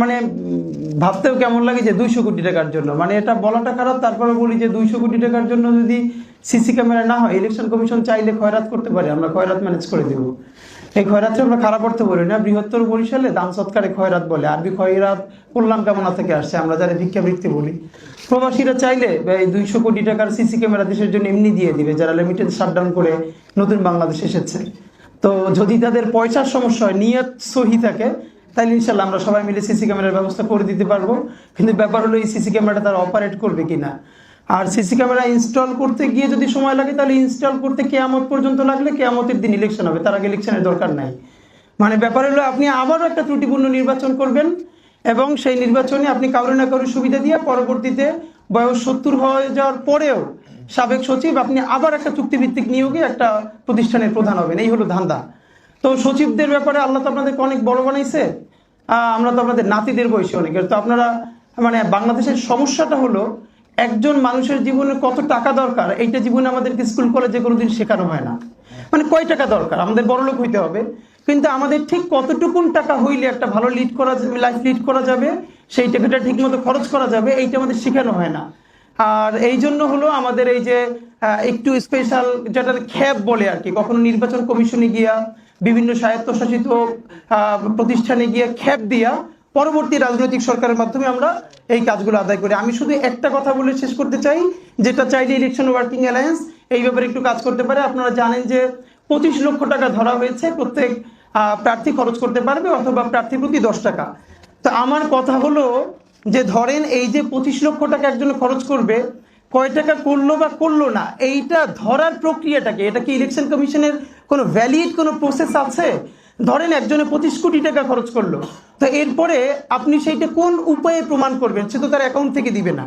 মানে ভাবতেও কেমন লাগে যে দুইশো কোটি টাকার জন্য? মানে এটা বলাটা খারাপ, তারপরে বলি যে দুইশো কোটি টাকার জন্য যদি সিসি ক্যামেরা না হয় ইলেকশন কমিশন চাইলে খয়রাত করতে পারে, আমরা খয়রাত ম্যানেজ করে দেবো। এই খয়রাতটা আমরা খারাপ অর্থে বলি না, বৃহত্তর বরিশালে দান সৎকারে খয়রাত বলে। আরবি খয়রাত কল্যাণ কামনা থেকে আসছে, আমরা যারা ভিক্ষাবৃত্তি বলি। প্রবাসীরা চাইলে এই দুইশো কোটি টাকার সিসি ক্যামেরা দেশের জন্য এমনি দিয়ে দিবে, যারা লিমিটেড শাটডাউন করে নতুন বাংলাদেশ এসেছে। তো যদি তাদের পয়সার সমস্যা হয়, নিয়ত সহি থাকে তাহলে ইনশাল্লাহ আমরা সবাই মিলে সিসি ক্যামেরার ব্যবস্থা করে দিতে পারব। কিন্তু ব্যাপার হলো এই সিসি ক্যামেরাটা তারা অপারেট করবে কিনা। আর সিসি ক্যামেরা ইনস্টল করতে গিয়ে যদি সময় লাগে, তাহলে ইনস্টল করতে কেয়ামত পর্যন্ত লাগলে কেয়ামতের দিন ইলেকশন হবে। তার আগে ইলেকশনের দরকার নাই। মানে ব্যাপার হলো আপনি আবারও একটা ত্রুটিপূর্ণ নির্বাচন করবেন এবং সেই নির্বাচনে আপনি কারও না কারও সুবিধা দিয়ে পরবর্তীতে বয়স সত্তর হয়ে যাওয়ার পরেও সাবেক সচিব আপনি আবার একটা চুক্তিভিত্তিক নিয়োগে একটা প্রতিষ্ঠানের প্রধান হবেন। এই হলো ধান্দা। তো সচিবদের ব্যাপারে আল্লাহ তো আপনাদেরকে অনেক বড় বানাইছে। আমরা তো আপনাদের নাতিদের বয়সী অনেকের তো আপনারা মানে বাংলাদেশের সমস্যাটা হলো, একজন মানুষের জীবনে কত টাকা দরকার, এইটা জীবনে আমাদেরকে স্কুল কলেজে কোনোদিন শেখানো হয় না। মানে কয় টাকা দরকার? আমাদের বড়লোক হইতে হবে। কিন্তু আমাদের ঠিক কতটুকুন টাকা হইলে একটা ভালো লিড করা লাইফ লিড করা যাবে, সেই টাকাটা ঠিক মতো খরচ করা যাবে, এইটা আমাদের শেখানো হয় না। আর এই জন্য হলো আমাদের এই যে একটু স্পেশাল যেটা খ্যাপ বলে আর কি, কখনো নির্বাচন কমিশনে গিয়া, বিভিন্ন স্বায়ত্তশাসিত প্রতিষ্ঠানে গিয়ে খ্যাপ দিয়া পরবর্তী রাজনৈতিক সরকারের মাধ্যমে আমরা এই কাজগুলো আদায় করি। আমি শুধু একটা কথা বলে শেষ করতে চাই, যেটা চাইলে ইলেকশন ওয়ার্কিং অ্যালায়েন্স এই ব্যাপারে একটু কাজ করতে পারে। আপনারা জানেন যে পঁচিশ লক্ষ টাকা ধরা হয়েছে প্রত্যেক প্রার্থী খরচ করতে পারবে অথবা প্রার্থী প্রতি দশ টাকা। তো আমার কথা হলো যে ধরেন এই যে পঁচিশ লক্ষ টাকা একজন খরচ করবে, কয় টাকা করল বা করল না, এইটা ধরার প্রক্রিয়াটাকে, এটা কি ইলেকশন কমিশনের কোনো ভ্যালিড কোনো প্রসেস আছে? ধরেন একজনে পঁচিশ কোটি টাকা খরচ করল, তো এরপরে আপনি সেইটা কোন উপায়ে প্রমাণ করবেন? সে তো তার অ্যাকাউন্ট থেকে দিবে না।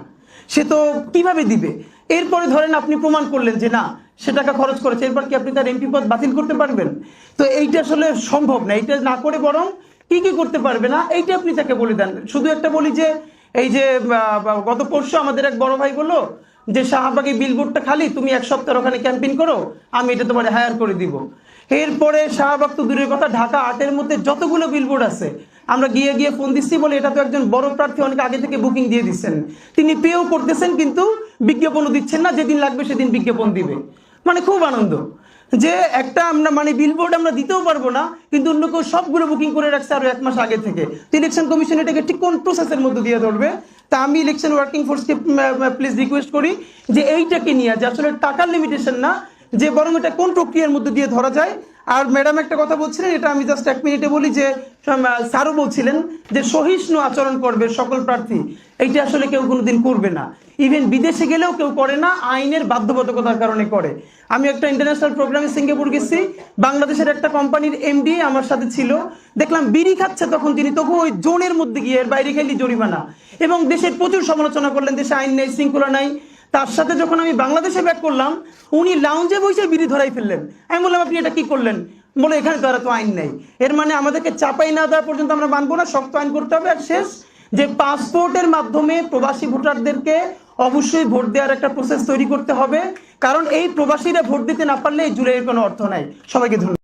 সে তো কীভাবে দিবে? এরপরে ধরেন আপনি প্রমাণ করলেন যে না, সে টাকা খরচ করেছে, এরপর কি আপনি তার এমপি পদ বাতিল করতে পারবেন? তো এইটা আসলে সম্ভব না, এইটা না করে বরং কি কি করতে পারবে না, এইটা আপনি তাকে বলে দেন। শুধু একটা বলি যে, এই যে গত পরশু আমাদের এক বড় ভাই বলল যে, শাহবাগে বিলবোর্ডটা খালি, তুমি এক সপ্তাহ ওখানে ক্যাম্পেইন করো, আমি এটা তোমার হায়ার করে দিব। এরপরে শাহবাগ তো দূরের কথা, ঢাকা আটের মধ্যে যতগুলো বিলবোর্ড আছে, আমরা গিয়ে গিয়ে ফোন দিচ্ছি বলে এটা তো একজন বড় প্রার্থী অনেক আগে থেকে বুকিং দিয়ে দিচ্ছেন। তিনি পেও করতেছেন, কিন্তু বিজ্ঞাপনও দিচ্ছেন না, যেদিন লাগবে সেদিন বিজ্ঞাপন দিবে। মানে খুব আনন্দ। যে একটা আমরা মানে বিলবোর্ড আমরা দিতেও পারব না, কিন্তু অন্য কেউ সবগুলো বুকিং করে রাখছে আরও এক মাস আগে থেকে। তো ইলেকশন কমিশন এটাকে ঠিক কোন প্রসেসের মধ্যে দিয়ে ধরবে? তা আমি ইলেকশন ওয়ার্কিং ফোর্সকে প্লিজ রিকোয়েস্ট করি যে এইটাকে নিয়ে, যে আসলে টাকার লিমিটেশন না, যে বরং এটা কোন প্রক্রিয়ার মধ্যে দিয়ে ধরা যায় আর ম্যাডাম একটা কথা বলছিলেন, এটা আমি জাস্ট এক মিনিটে বলি যে স্যারও বলছিলেন যে সহিষ্ণু আচরণ করবে সকল প্রার্থী। এইটা আসলে কেউ কোনোদিন করবে না। ইভেন বিদেশে গেলেও কেউ করে না, আইনের বাধ্যবাধকতার কারণে করে। আমি একটা ইন্টারন্যাশনাল প্রোগ্রামে সিঙ্গাপুর গেছি, বাংলাদেশের একটা কোম্পানির এমডি আমার সাথে ছিল। দেখলাম বিড়ি খাচ্ছে তখন তিনি তখন ওই জোনের মধ্যে গিয়ে বাইরে খেলি জরিমানা। এবং দেশের প্রচুর সমালোচনা করলেন, দেশে আইন নেই, শৃঙ্খলা নাই। তার সাথে যখন আমি বাংলাদেশে ব্যাক করলাম, উনি লাউঞ্জে বসে বিড়ি ধরাই ফেললেন। আমি বললাম, আপনি এটা কি করলেন? বলে, এখানে তো আর তো আইন নেই। এর মানে আমাদেরকে চাপাই না দেওয়া পর্যন্ত আমরা মানবো না, শক্ত আইন করতে হবে আর শেষ। যে পাসপোর্টের মাধ্যমে প্রবাসী ভোটারদেরকে অবশ্যই ভোট দেওয়ার একটা প্রসেস তৈরি করতে হবে। কারণ এই প্রবাসীরা ভোট দিতে না পারলে এই জুলাইয়ের কোনো অর্থ নাই। সবাইকে ধন্যবাদ।